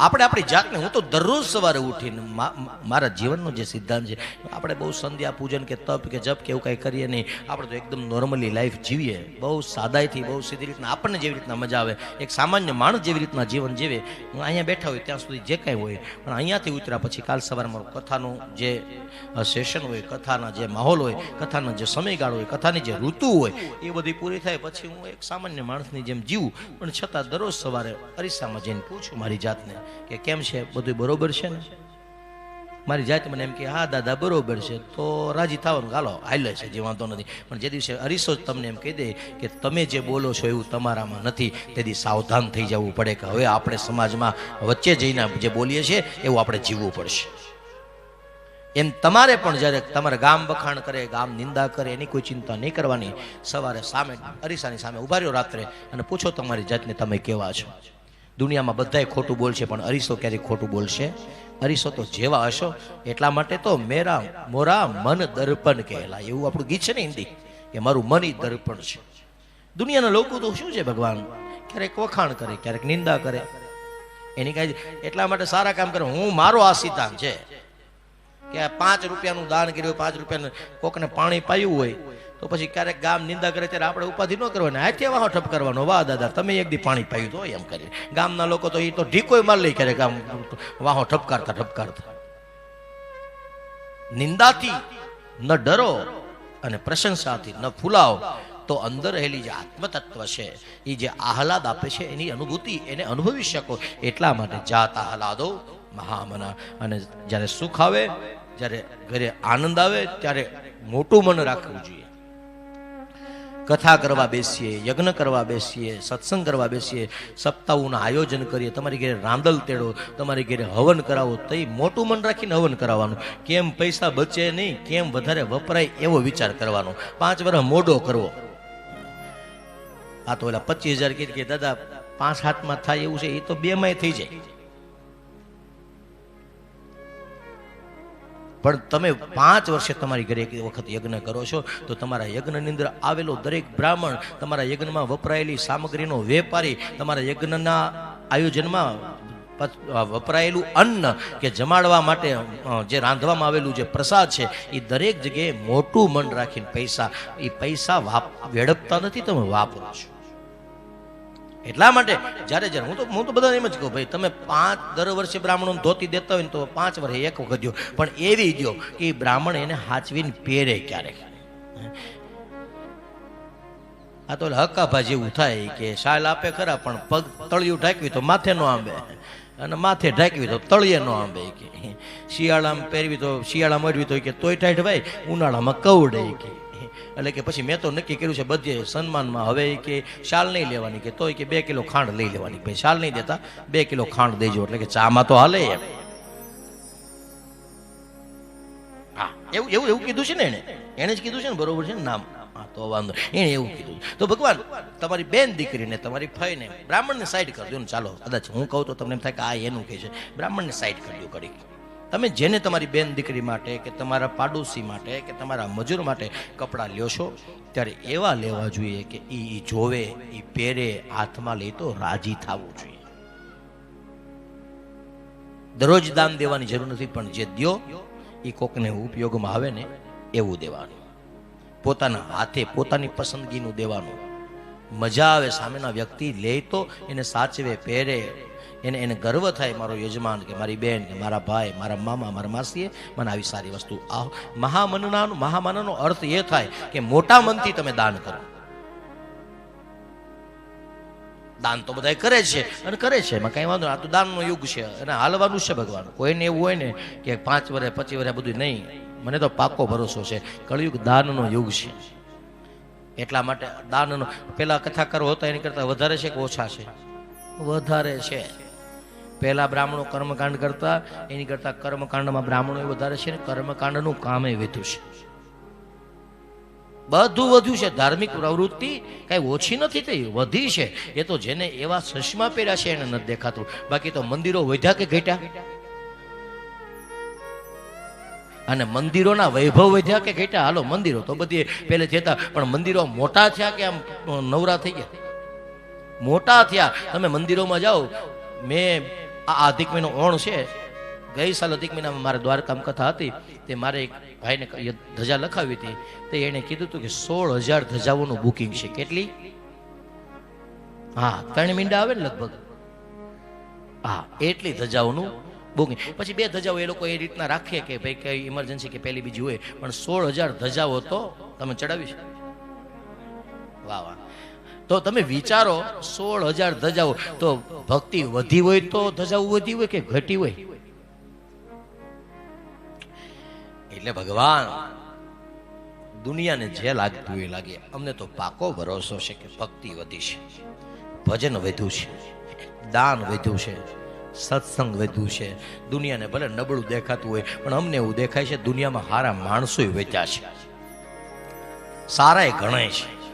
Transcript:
આપણે આપણી જાતને, હું તો દરરોજ સવારે ઉઠીને મારા જીવનનો જે સિદ્ધાંત છે, આપણે બહુ સંધ્યા, પૂજન કે તપ કે જપ કે એવું કાંઈ કરીએ નહીં. આપણે તો એકદમ નોર્મલી લાઈફ જીવીએ. બહુ સાદાઈથી, બહુ સીધી રીતના, આપણને જેવી રીતના મજા આવે. એક સામાન્ય માણસ જેવી રીતના જીવન જીવે. હું અહીંયા બેઠા હોય ત્યાં સુધી જે કાંઈ હોય, પણ અહીંયાથી ઉતર્યા પછી કાલ સવારે મારું કથાનું જે સેશન હોય, કથાના જે માહોલ હોય, કથાનો જે સમયગાળો હોય, કથાની જે ઋતુ હોય, એ બધી પૂરી થાય પછી હું એક સામાન્ય માણસની જેમ જીવું. પણ છતાં દરરોજ સવારે અરીસામાં જઈને પૂછું મારી જાતને કે કેમ છે? બધું બરોબર છે ને? મારી જાત મને એમ કે, હા, દાદા, બરોબર છે. તો રાજી થવાનું હાલો હાલે છે, જે, વાંધો નથી. પણ જે દિવસે અરીસો તમને એમ કહી દે કે, તમે જે બોલો છો એવું તમારામાં નથી, તેથી સાવધાન થઈ જવું પડે કે હવે આપણે સમાજમાં વચ્ચે જઈને જે બોલીએ છીએ, એવું આપણે જીવવું પડશે. એમ તમારે પણ જ્યારે તમારે ગામ વખાણ કરે, ગામ નિંદા કરે, એની કોઈ ચિંતા નહીં કરવાની, સવારે સામે અરીસાની સામે ઊભા રહ્યો રાત્રે અને પૂછો તમારી જાતને તમે કેવા છો. દુનિયામાં બધાય ખોટું બોલશે, પણ અરીસો ક્યારેય ખોટું બોલશે? અરીસો તો જેવા હશો, એટલા માટે તો મેરા, મોરા મન દર્પણ કહેલા એવું આપણું ગીત છે ને હિન્દી, કે મારું મન ઈ દર્પણ છે. દુનિયાના લોકો તો શું છે ભગવાન? ક્યારેક વખાણ કરે, ક્યારેક નિંદા કરે. એની કાંઈ એટલા માટે સારા કામ કરે. હું મારો આ સિદ્ધાંત છે. કે પાંચ રૂપિયાનું દાન કર્યું, પાંચ રૂપિયાનું કોકને પાણી પાયું હોય તો પછી ક્યારેક ગામ નિંદા કરે ત્યારે આપણે ઉપાધિ ન કરવાની. હાથે વાહો ઠપ કરવાનો? વાહ દાદા તમે એક દી પાણી પાયું તો એમ કરી. ગામના લોકો તો એ તો ઢીકોય માર લઈ કરે ગામ વાહો ઠપકારતા ઠપકારતા. નિંદાથી ન ડરો અને પ્રશંસાથી ન ફૂલાવ તો અંદર રહેલી જે આત્મતત્વ છે એ જે આહલાદ આપે છે, એની અનુભૂતિ, એને અનુભવી શકો. એટલા માટે જાત આહલાદો મહામના. અને જ્યારે સુખ આવે, જ્યારે ઘરે આનંદ આવે, ત્યારે મોટું મન રાખવું જોઈએ. કથા કરવા બેસીએ, યજ્ઞ કરવા બેસીએ, સત્સંગ કરવા બેસીએ, સપ્તાહોના આયોજન કરીએ, તમારી ઘેરે રાંદલ તેડો, તમારી ઘરે હવન કરાવો, તો મોટું મન રાખીને હવન કરાવવાનું. કેમ પૈસા બચે નહીં, કેમ વધારે વપરાય એવો વિચાર કરવાનો. પાંચ વર્ષ મોડો કરવો. આ તો ઓલા પચીસ હજાર કીધું કે, દાદા, પાંચ હાથમાં થાય એવું છે, એ તો બે માં થઈ જાય. પણ તમે પાંચ વર્ષે તમારી ઘરે એક વખત યજ્ઞ કરો છો, તો તમારા યજ્ઞની અંદર આવેલો દરેક બ્રાહ્મણ તમારા યજ્ઞમાં વપરાયેલી સામગ્રીનો વેપારી તમારા યજ્ઞના આયોજનમાં વપરાયેલું અન્ન કે જમાડવા માટે જે રાંધવામાં આવેલું જે પ્રસાદ છે, એ દરેક જગ્યાએ મોટું મન રાખીને પૈસા, એ પૈસા વાપ, વેડપતા નથી તમે વાપરો છો. એટલા માટે જ્યારે જ્યારે હું તો હું તો બધાને એમ જ કહું, ભાઈ, તમે પાંચ દર વર્ષે બ્રાહ્મણો ધોતી દેતા હોય ને તો પાંચ વર્ષે એક વખત દો પણ એવી દો કે બ્રાહ્મણ એને હાચવીને પહેરે ક્યારેક. આ તો હકાભા જેવું થાય કે શાલ આપે ખરા, પણ પગ તળિયું ઢાંકવી તો માથે નો આંબે. અને માથે ઢાંકવી તો તળિયે નો આંબે કે. શિયાળામાં પહેરવી તો શિયાળા મરવી તો કે તોય ટાઈટ ભાઈ ઉનાળામાં કવડે કે. એટલે કે પછી મેં તો નક્કી કર્યું છે બધે સન્માનમાં હવે કે શાલ નહીં લેવાની કે તોય કે બે કિલો ખાંડ લઈ લેવાની. ભાઈ, શાલ નહીં દેતા, બે કિલો ખાંડ દેજો. એટલે કે ચામાં તો હાલે એમ. હા, એવું એવું એવું કીધું છે ને એણે. એણે જ કીધું છે ને, બરોબર છે ને? નામ. હા, તો વાંધો એણે એવું કીધું. તો ભગવાન, તમારી બેન દીકરીને, તમારી ફઈને બ્રાહ્મણને સાઈડ કરજો ને ચાલો. કદાચ હું કહું તો તમને એમ થાય કે આ એનું કહે છે. બ્રાહ્મણને સાઈડ કરજો કરી તમે જેને તમારી બેન દીકરી માટે કે તમારા પાડોશી માટે કે તમારા મજૂર માટે કપડાં લ્યો છો, ત્યારે એવા લેવા જોઈએ કે એ જોવે એ પહેરે, હાથમાં લે તો રાજી થવું જોઈએ. દરરોજ દાન દેવાની જરૂર નથી, પણ જે દ્યો એ કોકને ઉપયોગમાં આવે ને, એવું દેવાનું. પોતાના હાથે, પોતાની પસંદગીનું દેવાનું. મજા આવે સામેના વ્યક્તિ, લે તો એને સાચવે, પહેરે એને એને ગર્વ થાય મારો યજમાન કે મારી બેન કે મારા ભાઈ, મારા મામા, મારા માસીએ મને આવી સારી વસ્તુ આ મહામનના મહામનનો અર્થ એ થાય કે મોટા મનથી તમે દાન કરો. દાન તો બધા કરે છે અને કરે છે, એમાં કઈ વાંધો. આ તો દાનનો યુગ છે અને હાલવાનું છે ભગવાન. કોઈને એવું હોય ને કે પાંચ વર્ષ, પચીસ વર્ષ બધું નહીં. મને તો પાકો ભરોસો છે. કળયુગ દાનનો યુગ છે. એટલા માટે દાનનો, પેલા કથાકારો હતા એની કરતા વધારે છે કે ઓછા છે? વધારે છે. પહેલા બ્રાહ્મણો કર્મકાંડ કરતા, એની કરતા કર્મકાંડમાં બ્રાહ્મણો વધારે છે ને કર્મકાંડનું કામે વધ્યું છે. બધું વધ્યું છે. ધાર્મિક પ્રવૃત્તિ કઈ ઓછી નથી થઈ, વધી છે. એ તો જેને એવા ચશ્મા પહેર્યા છે એને નથી દેખાતું. બાકી તો મંદિરો વધ્યા કે ઘટ્યા? અને મંદિરોના વૈભવ વધ્યા કે ઘટ્યા? હાલો, મંદિરો તો બધી પહેલે જતા પણ મંદિરો મોટા થયા કે આમ નવરા થઈ ગયા? મોટા થયા. તમે મંદિરોમાં જાઓ. મેં આ અધિક મહિનો ઓણ છે. ગઈ સાલ અધિક મહિનામાં મારે દ્વારકામ કથા હતી. તે મારે એક ભાઈને ધજા લખાવી હતી. તે એણે કીધું હતું કે સોળ હજાર ધજાઓનું બુકિંગ છે. કેટલી? હા, ત્રણ મીંડા આવે ને લગભગ. હા, એટલી ધજાઓનું બુકિંગ. પછી બે ધજાઓ એ લોકો એ રીતના રાખીએ કે ભાઈ કઈ ઇમરજન્સી કે પહેલી બીજી હોય. પણ સોળ હજાર ધજાઓ તો તમે ચડાવી છે. વાહ વાહ. તો તમે વિચારો સોળ હજાર ધજાઓ. તો ભક્તિ વધી હોય તો ધજાઓ વધી હોય કે ઘટી હોય? એટલે ભગવાન, દુનિયાને જે લાગતું એ લાગે. અમને તો પાકો ભરોસો છે કે ભક્તિ વધી છે, ભજન વધ્યું છે, દાન વધ્યું છે, સત્સંગ વધ્યું છે. દુનિયાને ભલે નબળું દેખાતું હોય, પણ અમને એવું દેખાય છે દુનિયામાં સારા માણસો વેચ્યા છે. સારાય ગણાય છે.